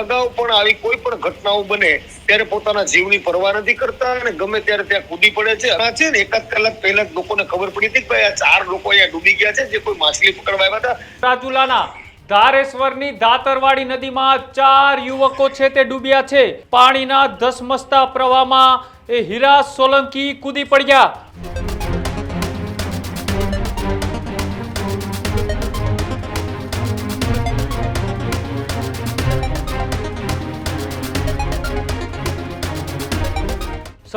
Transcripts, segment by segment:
અગાઉ પણ આવી કોઈ પણ ઘટનાઓ બને, ત્યારે પોતાના જીવની પરવા નથી કરતા અને ગમે ત્યારે ત્યાં કૂદી પડે છે. આ છે ને એકાદ કલાક પહેલા લોકોને ખબર પડી હતી કે ભાઈ આ ચાર લોકો અહીંયા ડૂબી ગયા છે, જે કોઈ માછલી પકડવા આવ્યા હતા. રાજુલાના ધારેશ્વરની દાતરવાડી નદીમાં ચાર યુવકો છે તે ડૂબ્યા છે. પાણીના ધસમસતા પ્રવાહમાં એ હીરા સોલંકી કૂદી પડ્યા.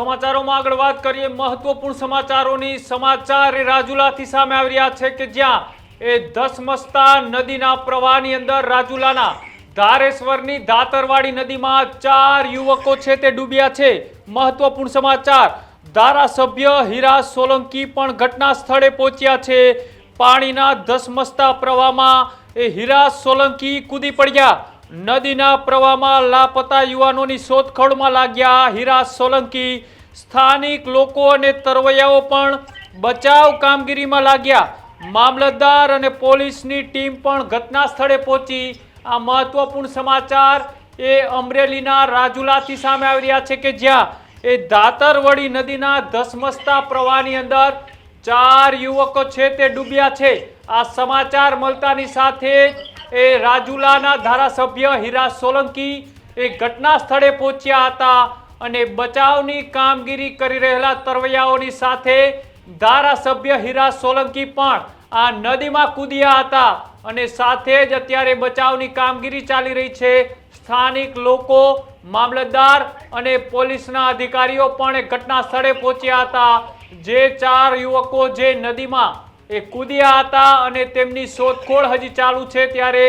સમાચારોમાં આગળ વાત કરીએ. મહત્વપૂર્ણ સમાચારોની સમાચાર એ રાજુલાથી સામે આવી રહ્યા છે કે જ્યાં એ ધસમસતા નદીના પ્રવાહની અંદર રાજુલાના ધારેશ્વરની દાતરવાડી નદીમાં ચાર યુવકો છે તે ડૂબ્યા છે. મહત્વપૂર્ણ સમાચાર, ધારાસભ્ય હીરા સોલંકી પણ ઘટના સ્થળે પહોંચ્યા છે. પાણીના ધસમસતા પ્રવાહમાં એ હીરા સોલંકી કૂદી પડ્યા. નદીના પ્રવાહમાં લાપતા યુવાનોની શોધખોળમાં લાગ્યા હીરા સોલંકી. સ્થાનિક લોકો અને તરવૈયાઓ પણ બચાવ કામગીરીમાં લાગ્યા. મામલતદાર અને પોલીસની ટીમ પણ ઘટના સ્થળે પહોંચી. આ મહત્વપૂર્ણ સમાચાર એ અમરેલીના રાજુલાથી સામે આવી રહ્યા છે કે જ્યાં એ દાતરવડી નદીના ધસમસતા પ્રવાહની અંદર ચાર યુવકો છે તે ડૂબ્યા છે. આ સમાચાર મળતાની સાથે એ રાજુલાના ધારાસભ્ય હીરા સોલંકી એ ઘટના સ્થળે પહોંચ્યા હતા. અને બચાવની કામગીરી કરી રહેલા તરવૈયાઓની સાથે ધારાસભ્ય હીરા સોલંકી પણ આ નદીમાં કૂદ્યા હતા અને સાથે જ અત્યારે બચાવની કામગીરી ચાલી રહી છે. સ્થાનિક લોકો, મામલતદાર અને પોલીસના અધિકારીઓ પણ ઘટના સ્થળે પહોંચ્યા હતા. જે ચાર યુવકો જે નદીમાં એ કૂદ્યા હતા અને તેમની શોધખોળ હજી ચાલુ છે ત્યારે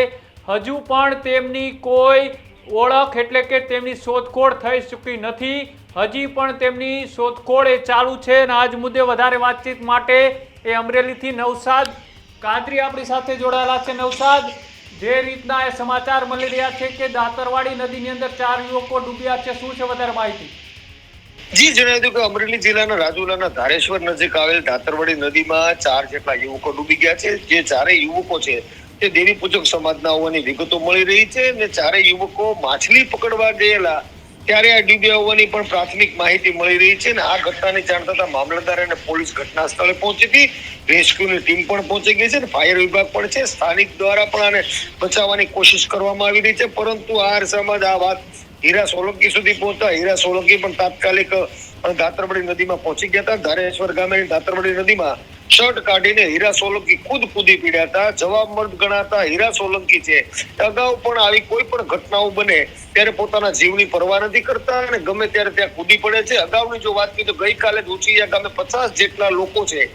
હજુ પણ તેમની કોઈ ઓળખ એટલે કે તેમની શોધખોળ થઈ ચૂકી નથી. હજી પણ તેમની શોધખોળ એ ચાલુ છે અને આજ મુદ્દે વધારે વાતચીત માટે એ અમરેલીથી નવસાદ, કાદરી આપણી સાથે જોડાયેલા છે. નવસાદ, જે રીતના એ સમાચાર મળી રહ્યા છે કે દાતરવાડી નદીની અંદર ચાર યુવકો ડૂબ્યા છે. શું છે વધારે માહિતી? જી જણાવ્યું દઉં કે અમરેલી જિલ્લાના રાજુલાના ધારેશ્વર નજીક આવેલ દાતરવાડી નદીમાં ચાર જેટલા યુવકો ડૂબી ગયા છે. જે ચારેય યુવકો છે તે દેવી પૂજક સમાજના હોવાની વિગતો મળી રહી છે અને ચારે યુવકો માછલી પકડવા ગયેલા ત્યારે આ ડૂબ્યા હોવાની પણ પ્રાથમિક માહિતી મળી રહી છે અને આ ઘટનાની જાણ થતા મામલતદાર અને પોલીસ ઘટના સ્થળે પહોંચી હતી. રેસ્ક્યુની ટીમ પણ પહોંચી ગઈ છે અને ફાયર વિભાગ પણ છે. સ્થાનિક દ્વારા પણ આને બચાવવાની કોશિશ કરવામાં આવી રહી છે. પરંતુ આ અરસામાં આ વાત હીરા સોલંકી સુધી પહોંચતા હીરા સોલંકી પણ તાત્કાલિક અ, નદીમાં પહોંચી ગયા હતા. ધારેશ્વર ગામેની દાતરવડી નદીમાં શર્ટ કાઢીને હીરા સોલંકી ખુદ કૂદી પીડ્યા હતા. જવાબ મર્દ ગણાતા હીરા સોલંકી છે. અગાઉ પણ આવી કોઈ પણ ઘટનાઓ બને ત્યારે પોતાના જીવની પરવા નથી કરતા અને ગમે ત્યારે ત્યાં કૂદી પડે છે. અગાઉની જો વાત કરીએ તો ગઈકાલે ઉચિયા ગામે પચાસ જેટલા લોકો છે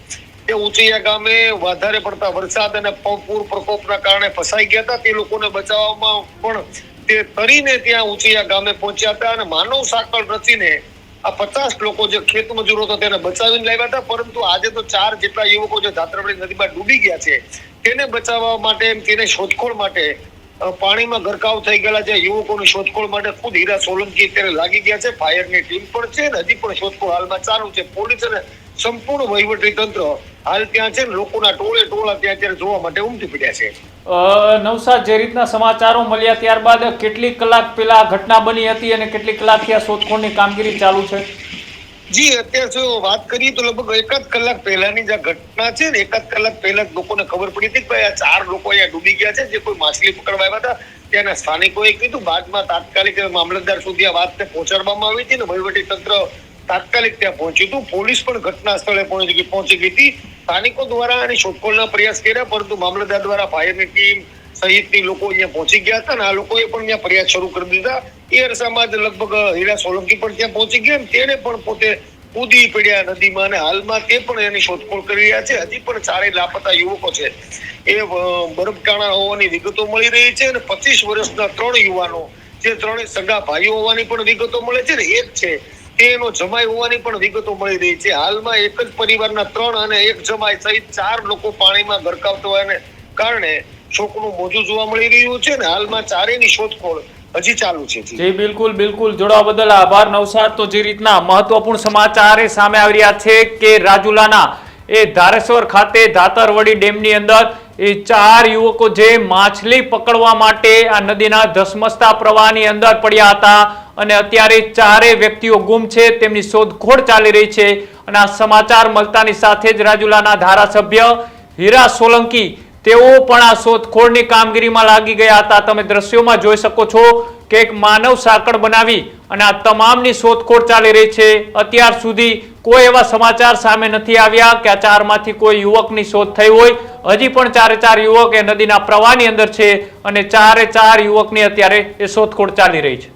તે ઉચિયા ગામે વધારે પડતા વરસાદ અને પૂર પ્રકોપના કારણે ફસાઈ ગયા હતા. તે લોકોને બચાવવામાં પણ તે તરીને ત્યાં ઉચિયા ગામે પહોંચ્યા હતા અને માનવ સાંકળ રચીને આ પચાસ લોકો જે ખેત મજૂરો હતા તેને બચાવીને લાવ્યા હતા, પરંતુ આજે તો ચાર જેટલા યુવકો જે ધાત્રવડી નદીમાં ડૂબી ગયા છે, તેને બચાવવા માટે તેને શોધખોળ માટે પાણીમાં ગરકાવ થઈ ગયેલા જે યુવકોની શોધખોળ માટે ખુદ હીરા સોલંકી અત્યારે લાગી ગયા છે, ફાયરની ટીમ પણ છે ને હજી પણ શોધખોળ હાલમાં ચાલુ છે, પોલીસ અને સંપૂર્ણ વહીવટી તંત્ર હાલ ત્યાં છે ને લોકોના ટોળે ટોળા ત્યાં અત્યારે જોવા માટે ઉમટી પડ્યા છે. નવસાદ જે રીતના સમાચારો મળ્યા ત્યારબાદ કેટલી કલાક પહેલા ઘટના બની હતી અને કેટલી કલાકથી આ શોધખોળની કામગીરી ચાલુ છે? જી અત્યારે જો વાત કરીએ તો લગભગ એકાદ કલાક પહેલાની જે ઘટના છે ને એકાદ કલાક પહેલા લોકોને ખબર પડી હતી કે ભાઈ આ ચાર લોકો અહીંયા ડૂબી ગયા છે જે કોઈ માછલી પકડવા આવ્યા હતા. ત્યાંના સ્થાનિકોએ કીધું બાદમાં તાત્કાલિક મામલતદાર સુધી આ વાતને પહોંચાડવામાં આવી હતી ને વહીવટી તંત્ર તાત્કાલિક ત્યાં પહોંચ્યું હતું. પોલીસ પણ ઘટના સ્થળે પહોંચી ગઈ પહોંચી ગઈ હતી. સ્થાનિકો દ્વારા અને શોધખોળના પ્રયાસ કર્યા, પરંતુ મામલતદાર દ્વારા ફાયરની ટીમ સહિતની લોકો અહીંયા પહોંચી ગયા હતા ને આ લોકોએ પણ અહીંયા પ્રયાસ શરૂ કરી દીધા. એ અરસામાં જ લગભગ હીરા સોલંકી પણ ત્યાં પહોંચી ગયા અને તેને પણ પોતે કૂદી પડ્યા નદીમાં અને હાલમાં તે પણ એની શોધખોળ કરી રહ્યા છે. હજી પણ ચારે લાપતા યુવકો છે. એ બરફટાણા હોવાની વિગતો મળી રહી છે અને પચીસ વર્ષના ત્રણ યુવાનો, જે ત્રણે સગા ભાઈઓ હોવાની પણ વિગતો મળે છે ને એક છે એનો જમાઈ હોવાની પણ વિગતો મળી રહી છે. હાલમાં એક જ પરિવારના ત્રણ અને એક જમાઈ સહિત ચાર લોકો પાણીમાં ગરકાવ હોવાને કારણે શોકનું મોજું જોવા મળી રહ્યું છે ને હાલમાં ચારેની શોધખોળ હજી ચાલુ છે. જી. બિલકુલ બિલકુલ. જોડાવા બદલ આભાર નવસાદ તો જે રીતના મહત્વપૂર્ણ સમાચાર એ સામે આવી રહ્યા છે કે રાજુલાના એ ધારેશ્વર ખાતે ધાતરવડી ડેમની અંદર એ ચાર યુવકો જે માછલી પકડવા માટે આ નદીના ધસમસતા પ્રવાહની અંદર પડ્યા હતા. અને અત્યારે ચારે વ્યક્તિઓ ગુમ છે, તેમની શોધખોળ ચાલી રહી છે. અને આ સમાચાર મળતાની સાથે જ રાજુલાના ધારાસભ્ય હીરા સોલંકી, તેઓ પણ આ શોધખોળની કામગીરીમાં લાગી ગયા હતા. તમે દ્રશ્યોમાં જોઈ શકો છો કે એક માનવ સાંકળ બનાવી અને આ તમામની શોધખોળ ચાલી રહી છે. અત્યાર સુધી કોઈ એવા સમાચાર સામે નથી આવ્યા કે આ ચારમાંથી કોઈ યુવકની શોધ થઈ હોય. હજી પણ ચારે ચાર યુવક એ નદીના પ્રવાહની અંદર છે અને ચારે ચાર યુવકની અત્યારે એ શોધખોળ ચાલી રહી છે.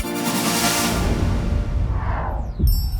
you